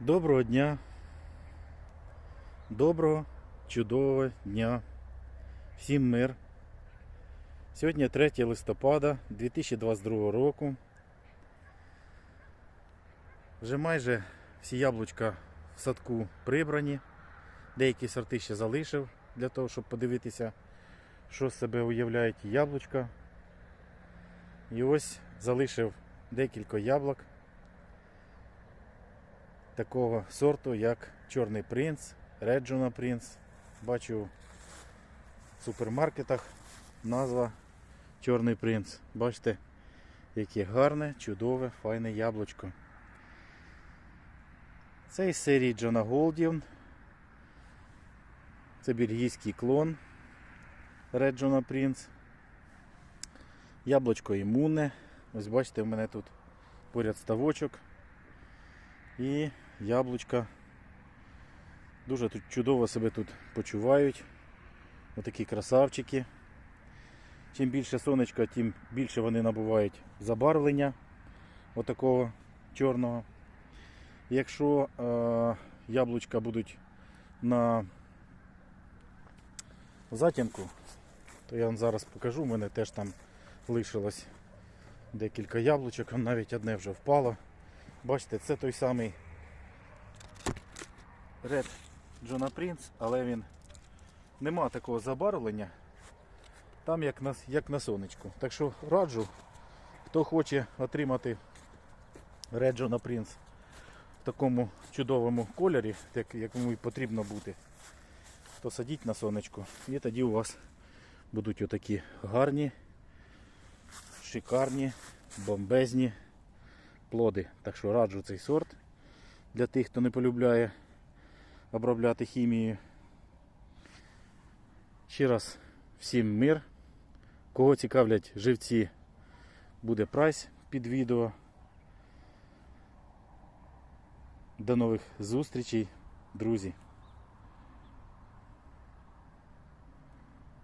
Доброго дня. Доброго, чудового дня. Всім мир. Сьогодні 3 листопада 2022 року. Вже майже всі яблучка в садку прибрані. Деякі сорти ще залишив для того, щоб подивитися, що з себе уявляють яблучка. І ось залишив декілька яблук такого сорту, як Чорний принц, Реджуна принц. Бачу в супермаркетах назва Чорний принц. Бачите, яке гарне, чудове, файне яблучко. Це із серії Джона Голдін. Це бельгійський клон Реджуна Принц. Яблучко імунне. Ось бачите, в мене тут поряд ставочок. І яблучка дуже тут чудово себе тут почувають. Отакі красавчики. Чим більше сонечка, тим більше вони набувають забарвлення отакого чорного. Якщо е, яблучка будуть на затінку, то я вам зараз покажу. У мене теж там лишилось декілька яблучок, навіть одне вже впало. Бачите, це той самий Red Джона Принц, але він нема такого забарвлення. Там як на, як на сонечку. Так що раджу, хто хоче отримати Red Джона Принц в такому чудовому кольорі, як, якому і потрібно бути, то садіть на сонечку. І тоді у вас будуть отакі гарні, шикарні, бомбезні плоди. Так що раджу цей сорт для тих, хто не полюбляє обробляти хімією. Ще раз всім мир. Кого цікавлять живці, буде прайс під відео. До нових зустрічей, друзі.